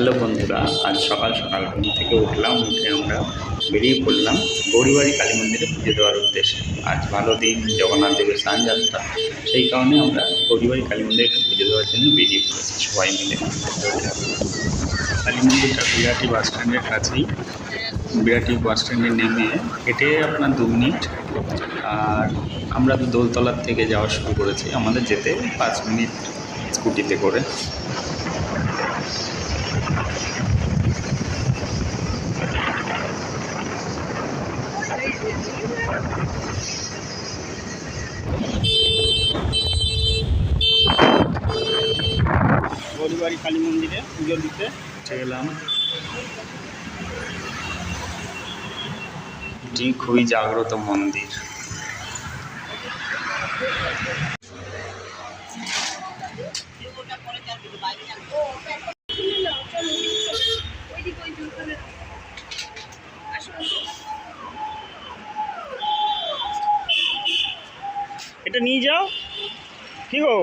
Hello বন্ধুরা, আজ সকাল সকাল ঘুম থেকে উঠলাম, উঠে আমরা বেরিয়ে পড়লাম গৌরীবাড়ি কালী মন্দিরে পুজো দেওয়ার উদ্দেশ্যে। আজ ভালো দিন, জগন্নাথ দেবের স্নান যাত্রা সেই কারণে আমরা গৌরীবাড়ি কালী মন্দিরে পুজো দেওয়ার জন্য বেরিয়ে পড়েছি সবাই মিলে। কালী মন্দিরটা বিরাটি বাস স্ট্যান্ডের কাছেই। বিরাটি বাস স্ট্যান্ডে নেমে হেঁটে আপনার দু মিনিট। আর আমরা দোলতলার থেকে যাওয়া শুরু করেছি, আমাদের যেতে পাঁচ মিনিট স্কুটিতে করে। গৌরীবাড়ি কালী মন্দিরে পুজো দিতে। উঠে গেলাম। এটি খুবই জাগ্রত মন্দির। এটা নিয়ে যাও। কি গো?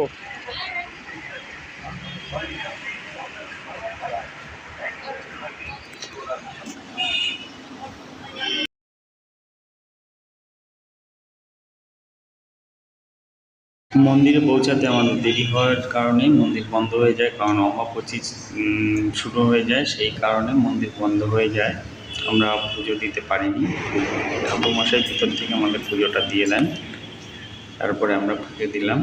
মন্দিরে পৌঁছাতে আমাদের দেরি হওয়ার কারণে মন্দির বন্ধ হয়ে যায়, কারণ অমাপচি শুরু হয়ে যায়। সেই কারণে মন্দির বন্ধ হয়ে যায়। আমরা পুজো দিতে পারিনি। ঠাকুর মশাই ভিতর থেকে আমাদের পুজোটা দিয়ে দেন। তারপরে আমরা পুজো দিলাম।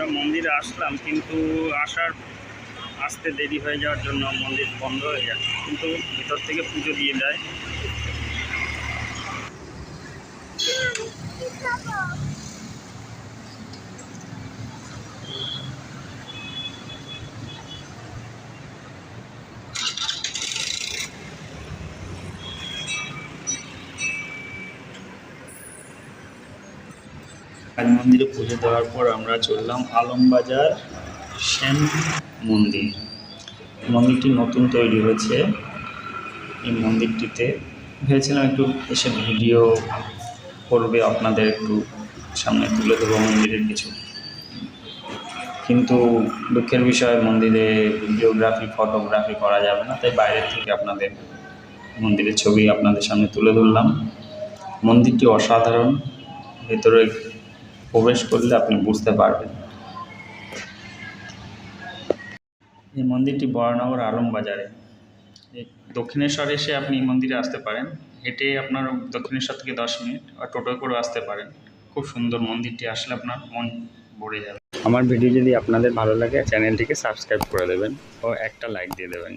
আমরা মন্দিরে আসলাম, কিন্তু আসার, আসতে দেরি হয়ে যাওয়ার জন্য মন্দির বন্ধ হয়ে যায়। কিন্তু ভিতর থেকে পুজো দিয়ে দেয় কালী মন্দিরে পুজো দেওয়ার পর আমরা চললাম আলমবাজার শ্যাম মন্দির। মন্দিরটি নতুন তৈরি হয়েছে এই মন্দিরটিতে। ভেবেছিলাম একটু এসে ভিডিও করবে, আপনাদের একটু সামনে তুলে দেবো মন্দিরের কিছু। কিন্তু দুঃখের বিষয়, মন্দিরে ভিডিওগ্রাফি ফটোগ্রাফি করা যাবে না, তাই বাইরের থেকে আপনাদের মন্দিরের ছবি আপনাদের সামনে তুলে ধরলাম। মন্দিরটি অসাধারণ, ভেতরে প্রবেশ করলে আপনি বুঝতে পারবেন। এই মন্দিরটি বরানগর আলমবাজারে। দক্ষিণেশ্বর এসে আপনি এই মন্দিরে আসতে পারেন। হেঁটে আপনার দক্ষিণেশ্বর থেকে দশ মিনিট আর টোটো করে আসতে পারেন। খুব সুন্দর মন্দিরটি আসলে আপনার মন ভরে যাবে। আমার ভিডিও যদি আপনাদের ভালো লাগে চ্যানেলটিকে সাবস্ক্রাইব করে দেবেন ও একটা লাইক দিয়ে দেবেন।